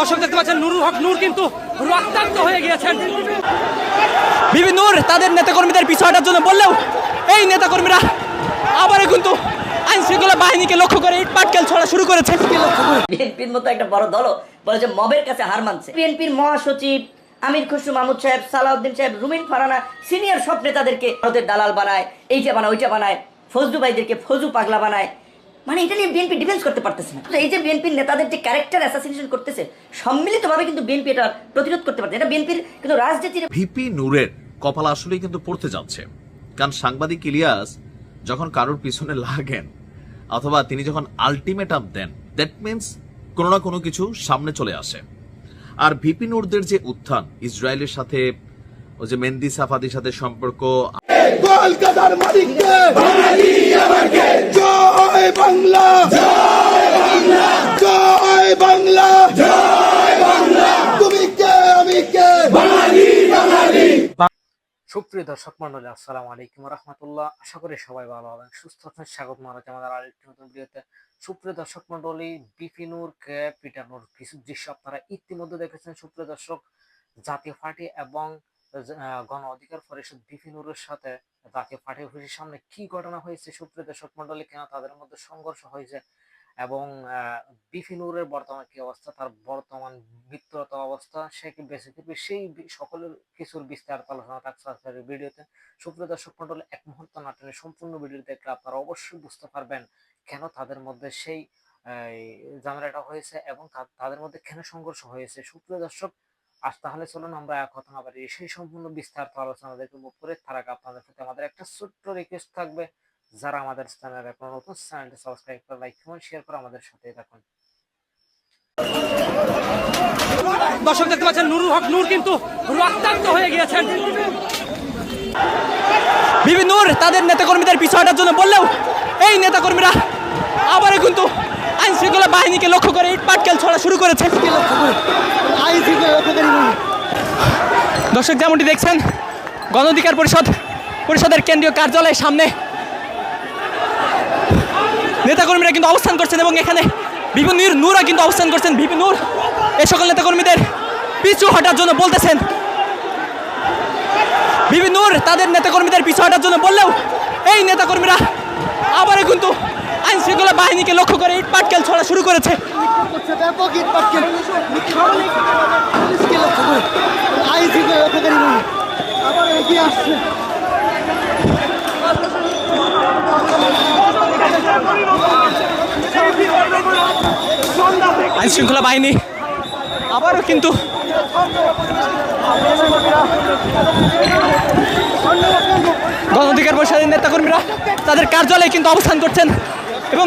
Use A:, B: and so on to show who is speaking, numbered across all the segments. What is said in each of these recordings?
A: দর্শক দেখতে পাচ্ছেন, নুরুল হক, নূর কিন্তু রক্তাক্ত হয়ে গিয়েছেন।
B: বিবি নূর, তাদের নেতাকর্মীদের পিছু জন্য বললেও এই নেতাকর্মীরা আবারও কিন্তু আইন শৃঙ্খলা বাহিনীকে লক্ষ্য করে ইট পাটকেল ছড়া শুরু করেছে।
C: বিএনপির মতো একটা বড় যে মবের কাছে হার মানছে। বিএনপির মহাসচিব আমির খুসরু মাহমুদ সাহেব, সালাউদ্দিন সাহেব, রুমিন ফারানা সিনিয়র সব নেতাদেরকে ভারতের দালাল বানায়, এইটা বানায়, ওইটা বানায়, ফজলু ভাইদেরকে ফজু পাগলা বানায়। মানে এটা নিয়ে বিএনপি ডিফেন্স করতে পারতেছে না। এই যে বিএনপির নেতাদের যে ক্যারেক্টার অ্যাসাসিনেশন করতেছে, সম্মিলিতভাবে কিন্তু বিএনপি এটা প্রতিরোধ করতে পারছে এটা বিএনপির কিন্তু রাজনীতির
D: ভিপি নূরের কপাল আসলেই কিন্তু পড়তে যাচ্ছে। কারণ সাংবাদিক ইলিয়াস যখন কারোর পিছনে লাগেন, অথবা তিনি যখন আলটিমেটাম দেন দ্যাট মিন্স কোনো না কোনো কিছু সামনে চলে আসে। আর ভিপি নূরদের যে উত্থান, ইসরায়েলের সাথে, ওই যে মেন্দি সাফাদির সাথে সম্পর্ক
E: কলকাতার মালিককে। বাঙালি আমাকে জয় বাংলা। জয় বাংলা। জয় বাংলা জয় বাংলা তুমি কে, আমি কে? বাঙালি বাঙালি
A: সুপ্রিয় দর্শক মন্ডলী আসসালামু আলাইকুম রহমতুল্লাহ। আশা করি সবাই ভালো হবেন সুস্থ আছেন, স্বাগত মহারাজ আমাদের আরেকটি নতুন ভিডিওতে। সুপ্রিয় দর্শক মন্ডলী বিপিনুর কে পিটানোর কিছু দৃশ্য আপনারা ইতিমধ্যে দেখেছেন, সুপ্রিয় দর্শক। জাতীয় পার্টি এবং গণ অধিকার পরিষদ বিপিনুরের সাথে তাকে অফিসের সামনে কি ঘটনা হয়েছে সুপ্রিয় দর্শক মন্ডলী কেন তাদের মধ্যে সংঘর্ষ হয়েছে এবং আহ, বিপিনুরের বর্তমান কি অবস্থা তার বর্তমান মৃত্যুরত অবস্থা সে কি বেঁচে থাকবে সেই সকলের কিছুর বিস্তারিত আলোচনা থাকছে আজকের ভিডিওতে। সুপ্রিয় দর্শক মন্ডলী এক মুহূর্ত নাটনে সম্পূর্ণ ভিডিও দেখলে আপনারা অবশ্যই বুঝতে পারবেন কেন তাদের মধ্যে সেই ঝামেলাটা হয়েছে এবং তাদের মধ্যে কেন সংঘর্ষ হয়েছে। সুপ্রিয় দর্শক আজ তাহলে চলুন আমরা কথা না বাড়ি সেই সম্পূর্ণ বিস্তারিত আলোচনা দেখে মুখ করে তার আপনাদের প্রতি আমাদের একটা ছোট্ট রিকোয়েস্ট থাকবে। যারা আমাদের চ্যানেল এখন নতুন চ্যানেলটি সাবস্ক্রাইব করে লাইক কমেন্ট শেয়ার করে আমাদের সাথে থাকুন। দর্শক, দেখতে পাচ্ছেন, নুরুল হক, নূর কিন্তু রক্তাক্ত হয়ে গিয়েছেন।
B: বিবি নূর, তাদের নেতাকর্মীদের পিছু হটার জন্য বললেও এই নেতাকর্মীরা আবারও কিন্তু আইন শৃঙ্খলা বাহিনীকে লক্ষ্য করে ইট পাটকেল ছড়া শুরু করেছে। দর্শক যেমনটি দেখছেন গণ অধিকার পরিষদ, পরিষদের কেন্দ্রীয় কার্যালয়ের সামনে নেতাকর্মীরা কিন্তু অবস্থান করছেন এবং এখানে বিভিন্ন নূরা কিন্তু অবস্থান করছেন। বিপি নূর এ সকল নেতাকর্মীদের পিছু হটার জন্য বলতেছেন। বিবি নূর তাদের নেতাকর্মীদের পিছু হটার জন্য বললেও এই নেতাকর্মীরা আবারও কিন্তু আইন শৃঙ্খলা বাহিনীকে লক্ষ্য করে ইট শুরু করেছে।
E: আবার
B: আইন শৃঙ্খলা বাহিনী আবারও কিন্তু গণ অধিকার পরিষদের নেতাকর্মীরা তাদের কার্যালয়ে কিন্তু অবস্থান করছেন এবং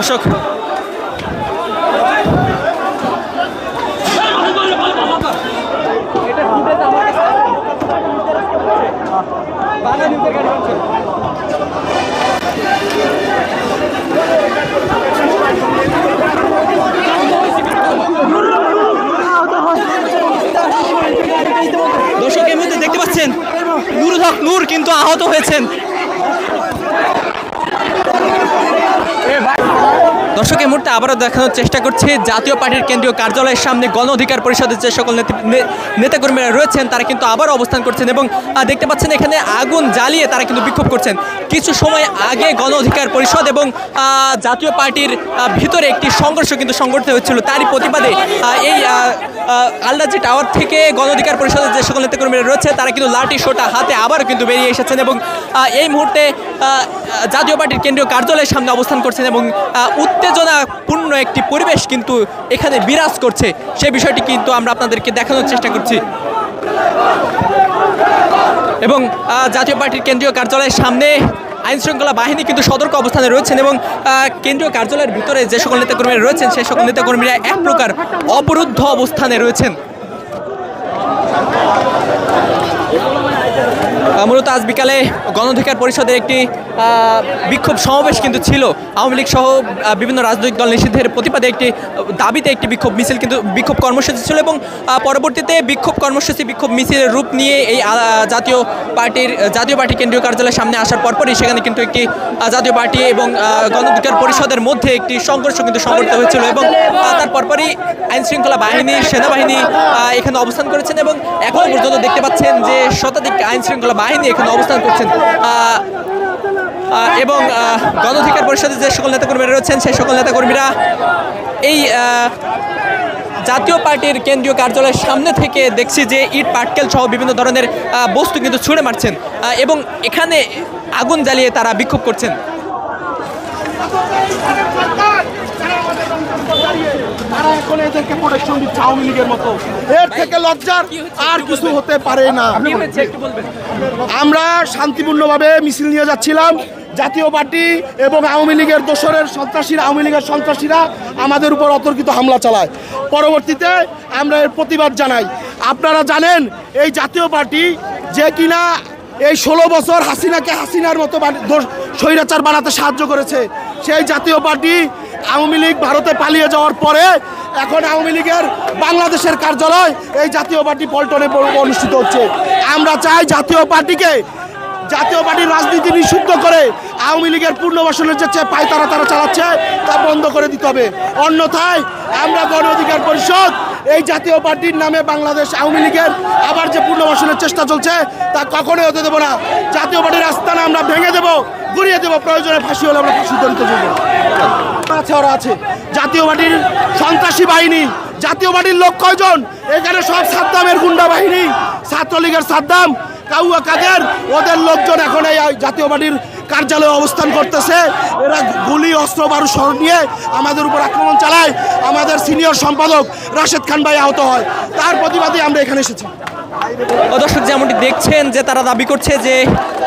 B: দর্শক দর্শক এই মুহূর্তে দেখতে পাচ্ছেন নুরুল হক নূর কিন্তু আহত হয়েছেন। দর্শক, এই মুহূর্তে আবারও দেখানোর চেষ্টা করছি। জাতীয় পার্টির কেন্দ্রীয় কার্যালয়ের সামনে গণ অধিকার পরিষদের যে সকল নেতৃ- নেতাকর্মীরা রয়েছেন, তারা কিন্তু আবারও অবস্থান করছেন এবং দেখতে পাচ্ছেন এখানে আগুন জ্বালিয়ে তারা কিন্তু বিক্ষোভ করছেন। কিছু সময় আগে গণ অধিকার পরিষদ এবং জাতীয় পার্টির ভিতরে একটি সংঘর্ষ কিন্তু সংঘটিত হয়েছিল। তারই প্রতিবাদে এই আলরাজি টাওয়ার থেকে গণ অধিকার পরিষদের যে সকল নেতাকর্মীরা রয়েছে, তারা কিন্তু লাঠি, সোটা হাতে আবারও কিন্তু বেরিয়ে এসেছেন এবং এই মুহূর্তে জাতীয় পার্টির কেন্দ্রীয় কার্যালয়ের সামনে অবস্থান করছেন এবং উত্তেজনাপূর্ণ একটি পরিবেশ কিন্তু এখানে বিরাজ করছে। সেই বিষয়টি কিন্তু আমরা আপনাদেরকে দেখানোর চেষ্টা করছি। এবং জাতীয় পার্টির কেন্দ্রীয় কার্যালয়ের সামনে আইন শৃঙ্খলা বাহিনী কিন্তু সতর্ক অবস্থানে রয়েছেন এবং কেন্দ্রীয় কার্যালয়ের ভিতরে যে সকল নেতাকর্মীরা রয়েছেন সেই সকল নেতাকর্মীরা এক প্রকার অবরুদ্ধ অবস্থানে রয়েছেন। মূলত আজ বিকালে গণঅধিকার পরিষদের একটি বিক্ষোভ সমাবেশ কিন্তু ছিল। আওয়ামী লীগ সহ বিভিন্ন রাজনৈতিক দল নিষিদ্ধের প্রতিবাদে একটি দাবিতে একটি বিক্ষোভ মিছিল কিন্তু বিক্ষোভ কর্মসূচি ছিল এবং পরবর্তীতে বিক্ষোভ কর্মসূচি বিক্ষোভ মিছিলের রূপ নিয়ে এই জাতীয় পার্টির জাতীয় পার্টি কেন্দ্রীয় কার্যালয়ের সামনে আসার পরপরই সেখানে কিন্তু একটি জাতীয় পার্টি এবং আহ, গণঅধিকার পরিষদের মধ্যে একটি সংঘর্ষ কিন্তু সংঘটিত হয়েছিল এবং তার পরপরই আইন শৃঙ্খলা বাহিনী সেনাবাহিনী এখানে অবস্থান করেছেন এবং এখনও পর্যন্ত দেখতে পাচ্ছেন যে শতাধিক আইন শৃঙ্খলা বাহিনী এখানে অবস্থান করছেন। এবং আহ, গণঅধিকার পরিষদের যে সকল নেতাকর্মীরা রয়েছেন সেই সকল নেতাকর্মীরা এই জাতীয় পার্টির কেন্দ্রীয় কার্যালয়ের সামনে থেকে দেখছি যে ইট পাটকেল সহ বিভিন্ন ধরনের বস্তু কিন্তু ছুঁড়ে মারছেন এবং এখানে আগুন জ্বালিয়ে তারা বিক্ষোভ করছেন।
E: তারা এখন এদেরকে প্রোটেকশন দিচ্ছে আওয়ামী লীগের মতো। এর থেকে লজ্জার আর কিছু হতে পারে না। আমরা শান্তিপূর্ণভাবে মিছিল নিয়ে যাচ্ছিলাম। জাতীয় পার্টি এবং আওয়ামী লীগের দোসরের সন্ত্রাসীরা, আওয়ামী লীগের সন্ত্রাসীরা আমাদের উপর অতর্কিত হামলা চালায়। পরবর্তীতে আমরা এর প্রতিবাদ জানাই। আপনারা জানেন, এই জাতীয় পার্টি যে কিনা এই ষোলো বছর হাসিনাকে হাসিনার মতো স্বৈরাচার বানাতে সাহায্য করেছে। সেই জাতীয় পার্টি আওয়ামী লীগ ভারতে পালিয়ে যাওয়ার পরে এখন আওয়ামী লীগের বাংলাদেশের কার্যালয় এই জাতীয় পার্টি পল্টনে অনুষ্ঠিত হচ্ছে। আমরা চাই জাতীয় পার্টিকে জাতীয় পার্টির রাজনীতি নিষিদ্ধ করে আওয়ামী লীগের পুনর্বাসনের যে পায়তারা তারা চালাচ্ছে, তা বন্ধ করে দিতে হবে। অন্যথায় আমরা গণ অধিকার পরিষদ, এই জাতীয় পার্টির নামে বাংলাদেশ আওয়ামী লীগের আবার যে পুনর্বাসনের চেষ্টা চলছে, তা কখনোই হতে দেবো না। জাতীয় পার্টির আস্থানা আমরা ভেঙে দেবো ঘুরিয়ে দেবো, প্রয়োজনে ফাঁসি হলে আমরা ফাঁসি দেবো আছে, ওরা আছে। জাতীয় পার্টির সন্ত্রাসী বাহিনী, জাতীয় পার্টির লোক কয়জন? এখানে সব সাদ্দামের গুন্ডা বাহিনী, ছাত্রলীগের সাদ্দাম কাউয়া কাদের? ওদের লোকজন এখন এই জাতীয় পার্টির কার্যালয়ে অবস্থান করতেছে। এরা গুলি, অস্ত্র, বারু স্মরণ নিয়ে আমাদের উপর আক্রমণ চালায়। আমাদের সিনিয়র সম্পাদক রাশেদ খান ভাই আহত হয়। তার প্রতিবাদে আমরা এখানে এসেছি।
B: দর্শক, যেমনটি দেখছেন যে তারা দাবি করছে যে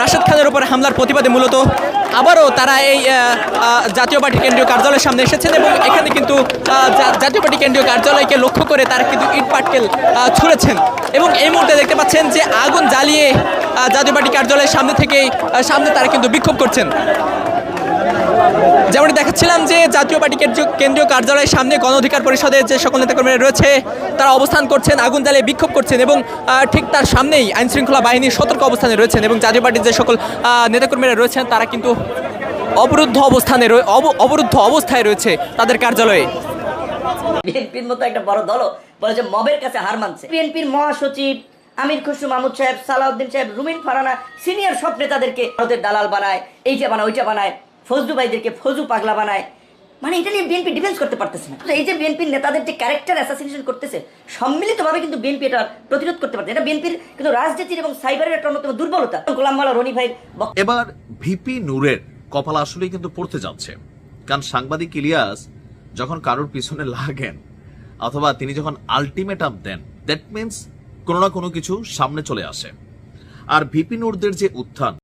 B: রাশেদ খানের উপর হামলার প্রতিবাদে মূলত আবারও তারা এই জাতীয় পার্টি কেন্দ্রীয় কার্যালয়ের সামনে এসেছেন এবং এখানে কিন্তু জাতীয় পার্টি কেন্দ্রীয় কার্যালয়কে লক্ষ্য করে তারা কিন্তু ইট পাটকেল ছুঁড়েছেন। এবং এই মুহূর্তে দেখতে পাচ্ছেন যে আগুন জ্বালিয়ে জাতীয় পার্টি কার্যালয়ের সামনে থেকেই সামনে তারা কিন্তু বিক্ষোভ করছেন। যেমনটি দেখাচ্ছিলাম যে জাতীয় পার্টি কেন্দ্রীয় কেন্দ্রীয় কার্যালয়ের সামনে গণ অধিকার পরিষদের যে সকল নেতাকর্মীরা রয়েছে তারা অবস্থান করছেন আগুন জ্বালিয়ে বিক্ষোভ করছেন এবং ঠিক তার সামনেই আইন শৃঙ্খলা বাহিনীর সতর্ক অবস্থানে রয়েছেন এবং জাতীয় পার্টির যে সকল নেতাকর্মীরা রয়েছেন তারা কিন্তু অবরুদ্ধ অবস্থানে অবরুদ্ধ অবস্থায় রয়েছে তাদের কার্যালয়ে।
C: বিএনপির মতো একটা বড় দল বলে যে মবের কাছে হার মানছে। বিএনপির মহাসচিব আমির খুশরু মাহমুদ সাহেব সালাউদ্দিন সাহেব রুমিন ফারানা সিনিয়র সব নেতাদেরকে ভারতের দালাল বানায় এইটা বানায় ওইটা বানায়। ফজলু ভাইদেরকে ফজু পাগলা বানায়। মানে এটা নিয়ে বিএনপি ডিফেন্স করতে পারতেছে না। এই যে বিএনপির নেতাদের যে ক্যারেক্টার অ্যাসাসিনেশন করতেছে, সম্মিলিতভাবে কিন্তু বিএনপি এটা প্রতিরোধ করতে পারছে এটা বিএনপির কিন্তু রাজনীতির এবং সাইবারের একটা অন্যতম দুর্বলতা। গোলাম মালা রনি ভাই
D: এবার ভিপি নূরের কপাল আসলেই কিন্তু পড়তে যাচ্ছে। কারণ সাংবাদিক ইলিয়াস যখন কারোর পিছনে লাগেন, অথবা তিনি যখন আলটিমেটাম দেন দ্যাট মিন্স কোনো না কোনো কিছু সামনে চলে আসে। আর ভিপি নূরদের যে উত্থান